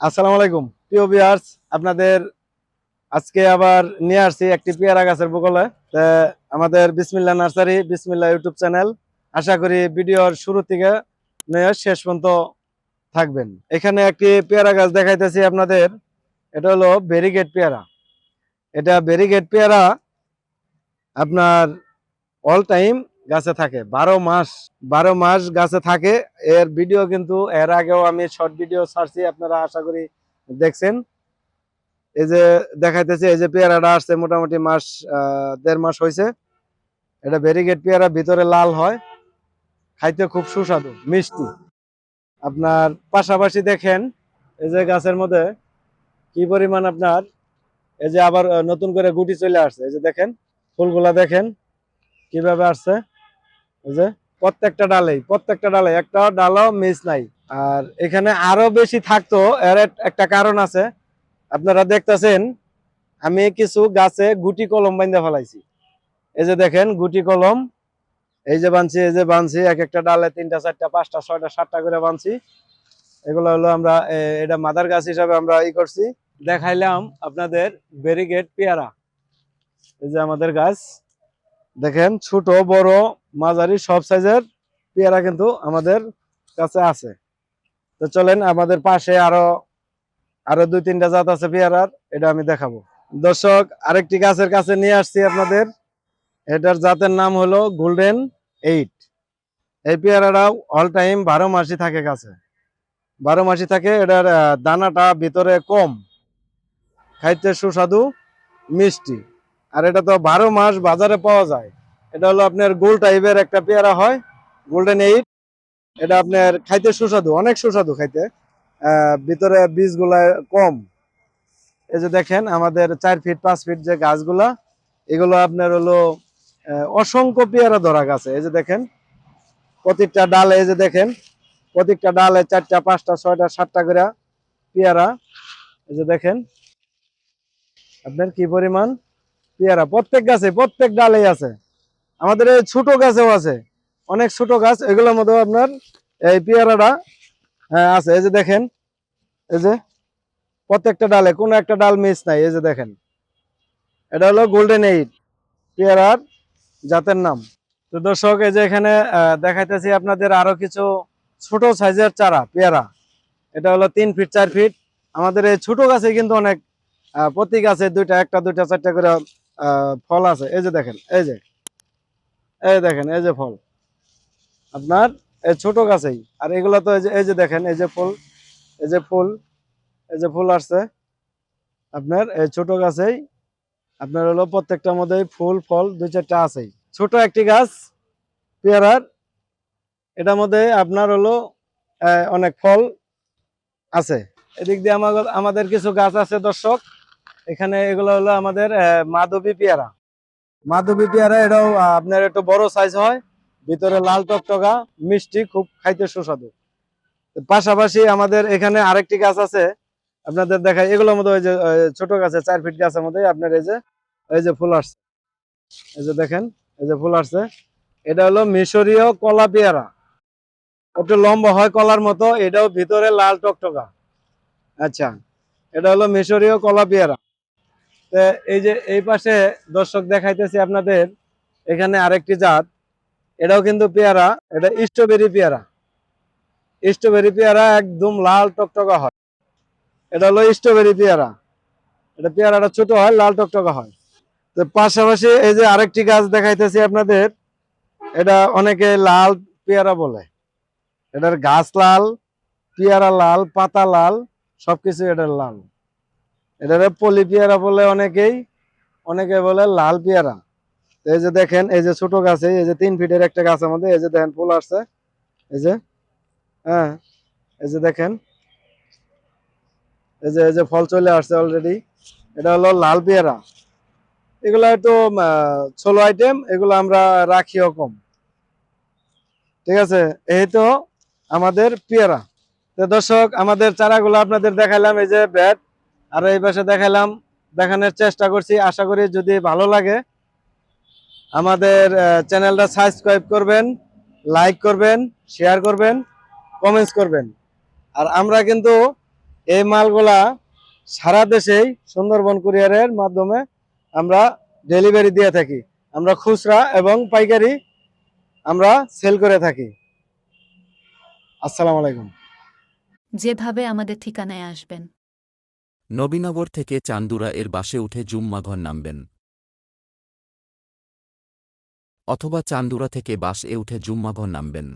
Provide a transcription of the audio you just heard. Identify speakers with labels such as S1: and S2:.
S1: আসসালামু আলাইকুম। প্রিয় ভিউয়ার্স আপনাদের আজকে আবার নিয়ে আসছি একটি পেয়ারা গাছের বগলে। তা আমাদের বিসমিল্লা নার্সারি বিসমিল্লা ইউটিউব চ্যানেল। আশা করি ভিডিওর শুরু থেকে নিয়ে শেষ পর্যন্ত থাকবেন। এখানে একটি পেয়ারা গাছ দেখাইতেছি আপনাদের। এটা হলো ভেরিগেট পেয়ারা। এটা ব্যারিগেট পেয়ারা আপনার অল টাইম গাছে থাকে। বারো মাস বারো মাস গাছে থাকে। এর ভিডিও কিন্তু, এর আগেও আমি শর্ট ভিডিও ছাড়ছি, আপনারা আশা করি দেখছেন। এই যে দেখাইতেছে, এই যে পেয়ারাটা আসছে মোটামুটি মাস দেড় মাস হয়েছে এটা ব্যারিগেট পেয়ারা, ভিতরে লাল হয়। খাইতে খুব সুস্বাদু, মিষ্টি। আপনার পাশাপাশি দেখেন, এই যে গাছের মধ্যে কি পরিমাণ আপনার, এই যে আবার নতুন করে গুটি চলে আসছে। এই যে দেখেন, ফুলগুলা দেখেন, কীভাবে আসছে। এই যে প্রত্যেকটা ডালেই, প্রত্যেকটা ডালে একটা ডালও মিস নাই। আর এখানে আরও বেশি থাকতো, এর একটা কারণ আছে। আপনারা দেখতেছেন, আমি কিছু গাছে গুটি কলম বাইন্দা ফেলাইছি। এই যে দেখেন, গুটি কলম। এই যে বানছি এই যে বানছি এক একটা ডালে তিনটা, চারটা, পাঁচটা, ছয়টা, সাতটা করে বানছি এগুলো হলো আমরা এটা মাদার গাছ হিসাবে আমরা ই করছি। দেখাইলাম আপনাদের ব্যারিগেট পেয়ারা। এই যে আমাদের গাছ। দেখেন ছোট, বড়, মাঝারি, সব সাইজের পেয়ারা কিন্তু আমাদের কাছে আছে। তো চলেন আমাদের পাশে আরও আরও দুই, তিনটা জাত আছে পেয়ারার, এটা আমি দেখাবো। দর্শক, আরেকটি গাছের কাছে নিয়ে আসছি আপনাদের। এটার জাতের নাম হলো গোল্ডেন এইট এই পেয়ারাটাও অল টাইম বারো মাসই থাকে গাছে। বারো মাসই থাকে, এটার দানাটা ভিতরে কম। খাইতে সুস্বাদু, মিষ্টি। আর এটা তো বারো মাস বাজারে পাওয়া যায়। এটা হলো আপনার গোল টাইপের একটা পেয়ারা হয় গোল্ডেন এইট এটা আপনার খাইতে সুস্বাদু, অনেক সুস্বাদু খাইতে। ভিতরে বীজগুলা কম। এই যে দেখেন, আমাদের চার ফিট পাঁচ ফিট যে গাছগুলা, এগুলো আপনার হলো অসংখ্য পেয়ারা ধরা গাছে। এই যে দেখেন প্রত্যেকটা ডালে, এই যে দেখেন প্রত্যেকটা ডালে চারটা, পাঁচটা, ছয়টা, সাতটা করে পেয়ারা। এই যে দেখেন, আপনার কি পরিমাণ? পেয়ারা, প্রত্যেক গাছে, প্রত্যেক ডালেই আছে। আমাদের এই ছোট গাছেও আছে। অনেক ছোট গাছ, এগুলোর মধ্যেও আপনার এই পেয়ারাটা হ্যাঁ আছে। এই যে দেখেন, এই যে প্রত্যেকটা ডালে, কোনো একটা ডাল মিস নাই। এই যে দেখেন, এটা হলো গোল্ডেন এইট পেয়ারার জাতের নাম। তো দর্শক, এই যে এখানে দেখাইতেছি আপনাদের আরও কিছু ছোট সাইজের চারা, পেয়ারা। এটা হলো তিন ফিট, চার ফিট। আমাদের এই ছোট গাছে কিন্তু অনেক প্রতি গাছে দুইটা, একটা, দুইটা, চারটা করে ফল আছে। এই যে দেখেন, এই যে, এই দেখেন, এই যে ফল। আপনার এই ছোট গাছেই। আর এগুলো তো এই যে এই যে দেখেন, এই যে ফুল, এই যে ফুল, এই যে ফুল আসছে। আপনার এই ছোট গাছেই, আপনার হলো প্রত্যেকটার মধ্যেই ফুল, ফল, দুই চারটা আছেই। ছোট একটি গাছ, পেয়ারার, এটার মধ্যে আপনার হলো অনেক ফল আছে। এদিক দিয়ে আমাদের কিছু গাছ আছে, দর্শক। এখানে এগুলো হলো আমাদের মাধবী পেয়ারা। মাধবী পেয়ারা এটাও আপনার একটু বড় সাইজ হয়, ভিতরে লাল টকটকা, মিষ্টি, খুব খাইতে সুস্বাদু। পাশাপাশি আমাদের এখানে আরেকটি গাছ আছে, আপনাদের দেখাই, এগুলোর মধ্যে ওই যে ছোট গাছে, চার ফিট গাছের মধ্যে আপনার এই যে এই যে ফুল আসছে। এই যে দেখেন, এই যে ফুল আসছে। এটা হলো মিশরীয় কলা পেয়ারা। একটু লম্বা হয় কলার মতো, এটাও ভিতরে লাল টকটকা। আচ্ছা এটা হলো মিশরীয় কলা পেয়ারা। তো এই যে এই পাশে দর্শক দেখাইতেছি আপনাদের, এখানে আরেকটি জাত। এটাও কিন্তু পেয়ারা, এটা স্ট্রবেরি পেয়ারা। স্ট্রবেরি পেয়ারা একদম লাল টকটকা হয়। এটা হলো স্ট্রবেরি পেয়ারা। এটা পেয়ারাটা ছোট হয়, লাল টকটকা হয়। তো পাশাপাশি এই যে আরেকটি গাছ দেখাইতেছি আপনাদের, এটা অনেকে লাল পেয়ারা বলে। এটার গাছ লাল, পেয়ারা লাল, পাতা লাল, সবকিছু এটার লাল। এটারে পলি পেয়ারা বলে অনেকেই, অনেকে বলে লাল পেয়ারা। এই যে দেখেন, এই যে ছোট গাছে, এই যে তিন ফিটের একটা গাছের মধ্যে এই যে দেখেন ফুল আসছে। এই যে হ্যাঁ এই যে দেখেন। এই যে এই যে ফল চলে আসছে অলরেডি এটা হলো লাল পেয়ারা। এগুলো একটু ছোলো আইটেম এগুলো আমরা রাখিও কম। ঠিক আছে? এই তো আমাদের পেয়ারা। তো দর্শক, আমাদের চারাগুলো আপনাদের দেখালাম এই যে ব্যাট। আর এই পাশে দেখালাম, দেখানোর চেষ্টা করছি। আশা করি যদি ভালো লাগে, আমাদের চ্যানেলটা সাবস্ক্রাইব করবেন, লাইক করবেন, শেয়ার করবেন, কমেন্টস করবেন। আর আমরা কিন্তু এই মালগুলা সারা দেশেই সুন্দরবন কুরিয়ারের মাধ্যমে আমরা ডেলিভারি দিয়ে থাকি। আমরা খুচরা এবং পাইকারি আমরা সেল করে থাকি। আসসালামু আলাইকুম।
S2: যেভাবে আমাদের ঠিকানায় আসবেন।
S3: নবীনগর থেকে চান্দুরা এর বাসে উঠে জুম্মাঘর নামবেন। অথবা চান্দুরা থেকে বাস এ উঠে জুম্মাঘর নামবেন।